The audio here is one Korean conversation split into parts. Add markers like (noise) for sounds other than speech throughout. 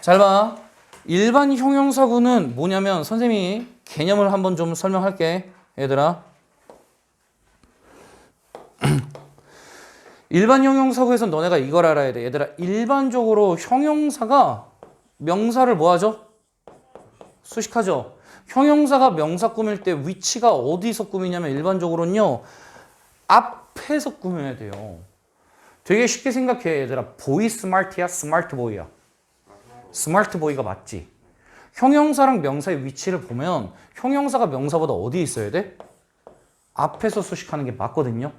잘 봐. 일반 형용사구는 뭐냐면 선생님이 개념을 한번 좀 설명할게. 얘들아. (clears throat) 일반 형용사구에서 너네가 이걸 알아야 돼. 얘들아, 일반적으로 형용사가 명사를 뭐 하죠? 수식하죠. 형용사가 명사 꾸밀 때 위치가 어디서 꾸미냐면 일반적으로는요. 앞에서 꾸며야 돼요. 되게 쉽게 생각해 얘들아. 보이 스마트야, 스마트 보이야. 스마트 보이가 맞지. 형용사랑 명사의 위치를 보면 형용사가 명사보다 어디 있어야 돼? 앞에서 수식하는 게 맞거든요.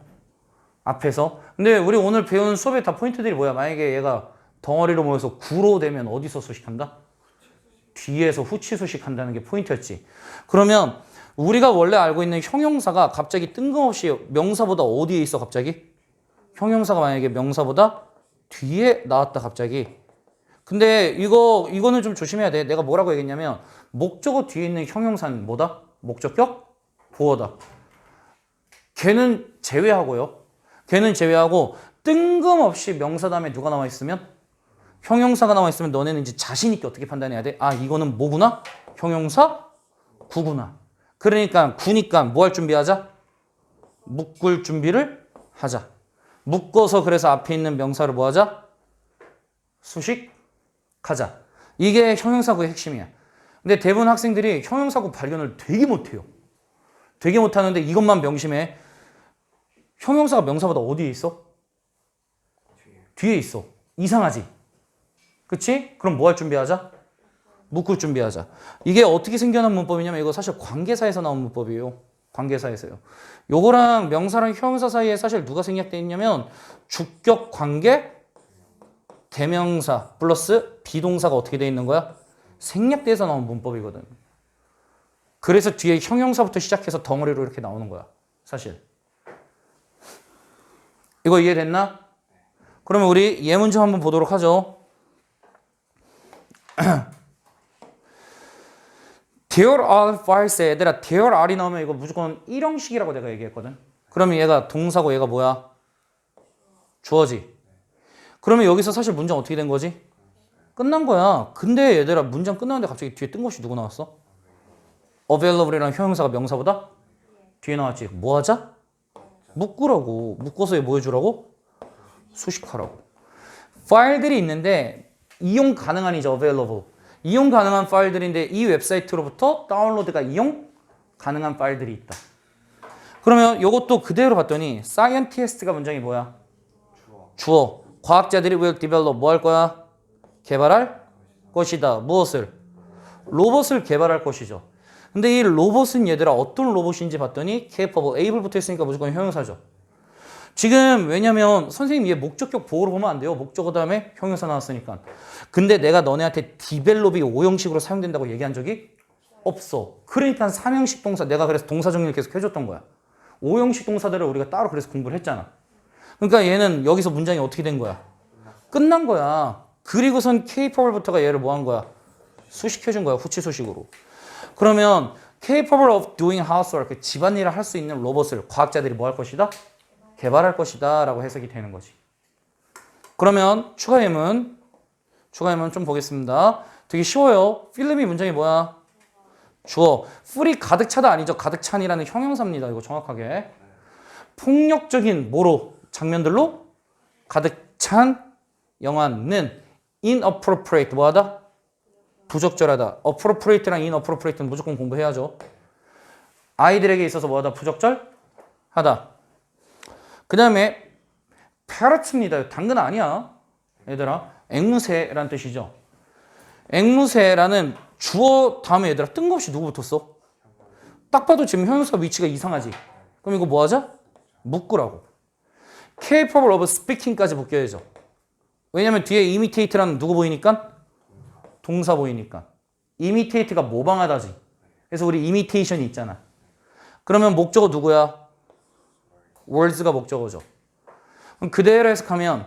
앞에서. 근데 우리 오늘 배운 수업의 다 포인트들이 뭐야? 만약에 얘가 덩어리로 모여서 구로 되면 어디서 수식한다? 뒤에서 후치 수식한다는 게 포인트였지. 그러면 우리가 원래 알고 있는 형용사가 갑자기 뜬금없이 명사보다 어디에 있어 갑자기? 형용사가 만약에 명사보다 뒤에 나왔다 갑자기. 근데 이거 이거는 좀 조심해야 돼. 내가 뭐라고 얘기했냐면 목적어 뒤에 있는 형용사는 뭐다? 목적격 보어다. 걔는 제외하고요. 걔는 제외하고 뜬금없이 명사 다음에 누가 나와 있으면 형용사가 나와 있으면 너네는 이제 자신 있게 어떻게 판단해야 돼? 아 이거는 뭐구나? 형용사 구구나. 그러니까 구니까 뭐 할 준비하자? 묶을 준비를 하자. 묶어서 그래서 앞에 있는 명사를 뭐 하자? 수식 하자. 이게 형용사구의 핵심이야. 근데 대부분 학생들이 형용사구 발견을 되게 못해요. 되게 못하는데 이것만 명심해. 형용사가 명사보다 어디에 있어? 뒤에 있어. 이상하지? 그치? 그럼 뭐 할 준비하자? 묶을 준비하자. 이게 어떻게 생겨난 문법이냐면 이거 사실 관계사에서 나온 문법이에요. 관계사에서요. 요거랑 명사랑 형용사 사이에 사실 누가 생략돼 있냐면 주격 관계 대명사 플러스 비동사가 어떻게 돼 있는 거야? 생략돼서 나온 문법이거든. 그래서 뒤에 형용사부터 시작해서 덩어리로 이렇게 나오는 거야. 사실. 이거 이해됐나? 그러면 우리 예문 좀 한번 보도록 하죠. (clears throat) There are 얘들아 there are이 나오면 이거 무조건 일형식이라고 내가 얘기했거든. 그러면 얘가 동사고 얘가 뭐야? 주어지. 그러면 여기서 사실 문장 어떻게 된 거지? 끝난 거야. 근데 얘들아 문장 끝났는데 갑자기 뒤에 뜬금없이 누구 나왔어? available이라는 형용사가 명사보다 뒤에 나왔지. 뭐 하자? 묶으라고. 묶어서 뭐 해주라고? 수식하라고. 파일들이 있는데 이용 가능한이죠. available. 이용 가능한 파일들인데 이 웹사이트로부터 다운로드가 이용 가능한 파일들이 있다. 그러면 이것도 그대로 봤더니 scientist가 문장이 뭐야? 주어. 과학자들이 will develop 뭐할 거야? 개발할 것이다. 무엇을? 로봇을 개발할 것이죠. 근데 이 로봇은 얘들아 어떤 로봇인지 봤더니 capable, able 붙어 있으니까 무조건 형용사죠. 지금 왜냐면 선생님 얘 목적격 보호로 보면 안 돼요. 목적어 다음에 형용사 나왔으니까. 근데 내가 너네한테 디벨롭이 오형식으로 사용된다고 얘기한 적이 없어. 그러니까 삼형식 동사 내가 그래서 동사 정리를 계속 해줬던 거야. 오형식 동사들을 우리가 따로 그래서 공부를 했잖아. 그러니까 얘는 여기서 문장이 어떻게 된 거야? 끝난 거야. 그리고선 capable부터가 얘를 뭐 한 거야? 수식해준 거야. 후치 수식으로. 그러면 capable of doing housework 집안일을 할 수 있는 로봇을 과학자들이 뭐 할 것이다? 개발할 것이다 라고 해석이 되는 거지. 그러면 추가 예문 추가 예문 좀 보겠습니다. 되게 쉬워요. 필름이 문장이 뭐야? 주어. 풀이 가득 차다 아니죠. 가득 찬이라는 형용사입니다. 이거 정확하게. 폭력적인 뭐로 장면들로 가득 찬 영화는 inappropriate 뭐하다? 부적절하다. appropriate랑 inappropriate는 무조건 공부해야죠. 아이들에게 있어서 뭐하다? 부적절하다. 그 다음에 parrot입니다. 당근 아니야. 얘들아. 앵무새라는 뜻이죠. 앵무새라는 주어 다음에 얘들아 뜬금없이 누구 붙었어? 딱 봐도 지금 형용사 위치가 이상하지. 그럼 이거 뭐 하자? 묶으라고. Capable of speaking까지 묶여야죠. 왜냐면 뒤에 imitate라는 누구 보이니까? 동사 보이니까. imitate가 모방하다지. 그래서 우리 imitation이 있잖아. 그러면 목적어 누구야? words가 목적어죠. 그럼 그대로 해석하면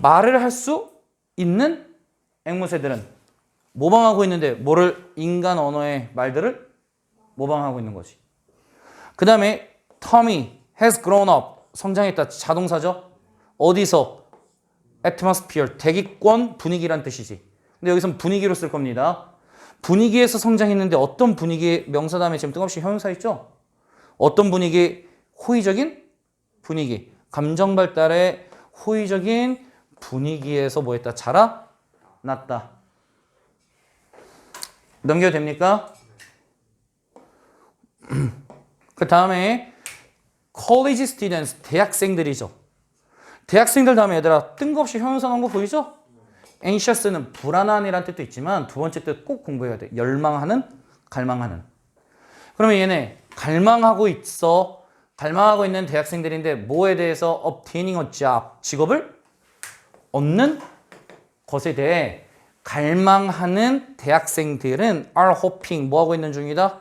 말을 할 수 있는 앵무새들은 모방하고 있는데 뭐를 인간 언어의 말들을 모방하고 있는 거지. 그 다음에 Tommy has grown up 성장했다 자동사죠. 어디서 atmosphere 대기권 분위기란 뜻이지. 근데 여기선 분위기로 쓸 겁니다. 분위기에서 성장했는데 어떤 분위기 명사 다음에 지금 뜬금없이 형용사 있죠? 어떤 분위기? 호의적인 분위기. 감정 발달의 호의적인 분위기에서 뭐 했다? 자라났다. 넘겨도 됩니까? (clears throat) 그 다음에 college students, 대학생들이죠. 대학생들 다음에 얘들아 뜬금없이 형용사 나온 거 보이죠? anxious는 불안한이란 뜻도 있지만 두 번째 뜻 꼭 공부해야 돼. 열망하는, 갈망하는. 그러면 얘네 갈망하고 있어. 갈망하고 있는 대학생들인데 뭐에 대해서 obtaining a job, 직업을 얻는 것에 대해 갈망하는 대학생들은 are hoping 뭐 하고 있는 중이다?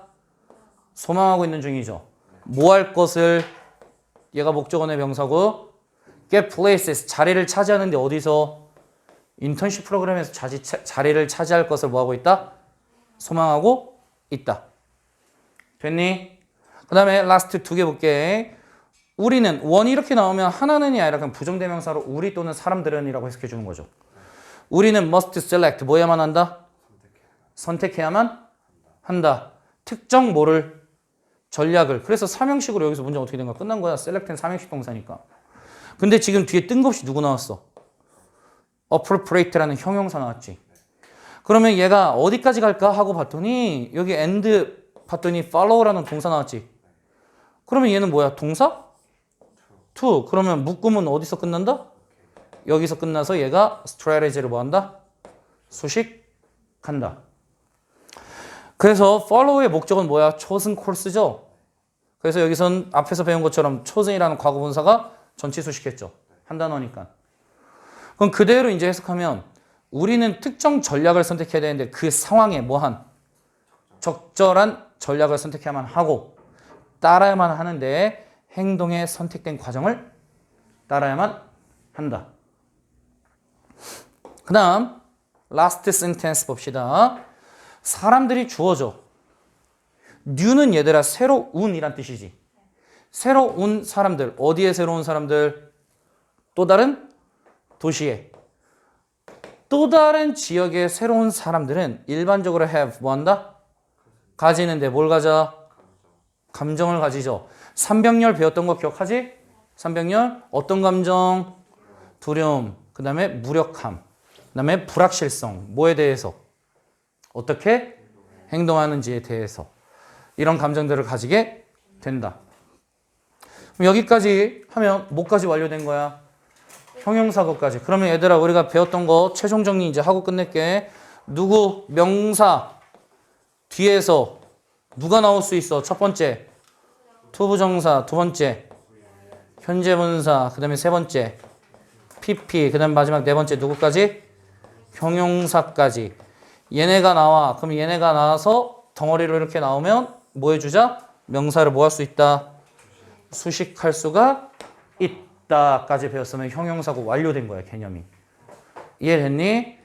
소망하고 있는 중이죠. 뭐 할 것을 얘가 목적어의 명사고 get places 자리를 차지하는데 어디서 인턴십 프로그램에서 자지, 차- 자리를 차지할 것을 뭐 하고 있다? 소망하고 있다. 됐니? 그 다음에 라스트 두 개 볼게. 우리는 원이 이렇게 나오면 하나는이 아니라 그냥 부정대명사로 우리 또는 사람들은이라고 해석해 주는 거죠. 우리는 must select 뭐 해야만 한다? 선택해야만 한다. 특정 뭐를 전략을. 그래서 삼형식으로 여기서 문제 어떻게 된 거야? 끝난 거야. select는 삼형식 동사니까. 근데 지금 뒤에 뜬금없이 누구 나왔어? appropriate라는 형용사 나왔지. 그러면 얘가 어디까지 갈까 하고 봤더니 여기 end 봤더니 follow라는 동사 나왔지. 그러면 얘는 뭐야? 동사? to. 그러면 묶음은 어디서 끝난다? 여기서 끝나서 얘가 strategy를 뭐 한다? 수식한다. 그래서 follow의 목적은 뭐야? chosen course죠. 그래서 여기선 앞에서 배운 것처럼 chosen이라는 과거분사가 전치 수식했죠. 한 단어니까. 그럼 그대로 이제 해석하면 우리는 특정 전략을 선택해야 되는데 그 상황에 뭐한 적절한 전략을 선택해야만 하고 따라야만 하는데 행동에 선택된 과정을 따라야만 한다. 그 다음 last sentence 봅시다. 사람들이 주어져. new는 얘들아 새로운이란 뜻이지. 새로운 사람들. 어디에 새로운 사람들? 또 다른 도시에. 또 다른 지역의 새로운 사람들은 일반적으로 have 뭐 한다? 가지는데 뭘 가져? 감정을 가지죠. 삼병열 배웠던 거 기억하지? 삼병열 어떤 감정? 두려움. 그 다음에 무력함. 그 다음에 불확실성. 뭐에 대해서? 어떻게 행동하는지에 대해서. 이런 감정들을 가지게 된다. 그럼 여기까지 하면 뭐까지 완료된 거야? 형용사고까지. 그러면 얘들아 우리가 배웠던 거 최종 정리 이제 하고 끝낼게. 누구 명사 뒤에서 누가 나올 수 있어? 첫 번째 투부정사, 두 번째 현재 분사, 그다음에 세 번째 PP, 그다음 마지막 네 번째 누구까지? 형용사까지. 얘네가 나와. 그럼 얘네가 나와서 덩어리로 이렇게 나오면 뭐 해주자? 명사를 뭐 할 수 있다? 수식할 수가 있다까지 배웠으면 형용사고 완료된 거야 개념이. 이해됐니?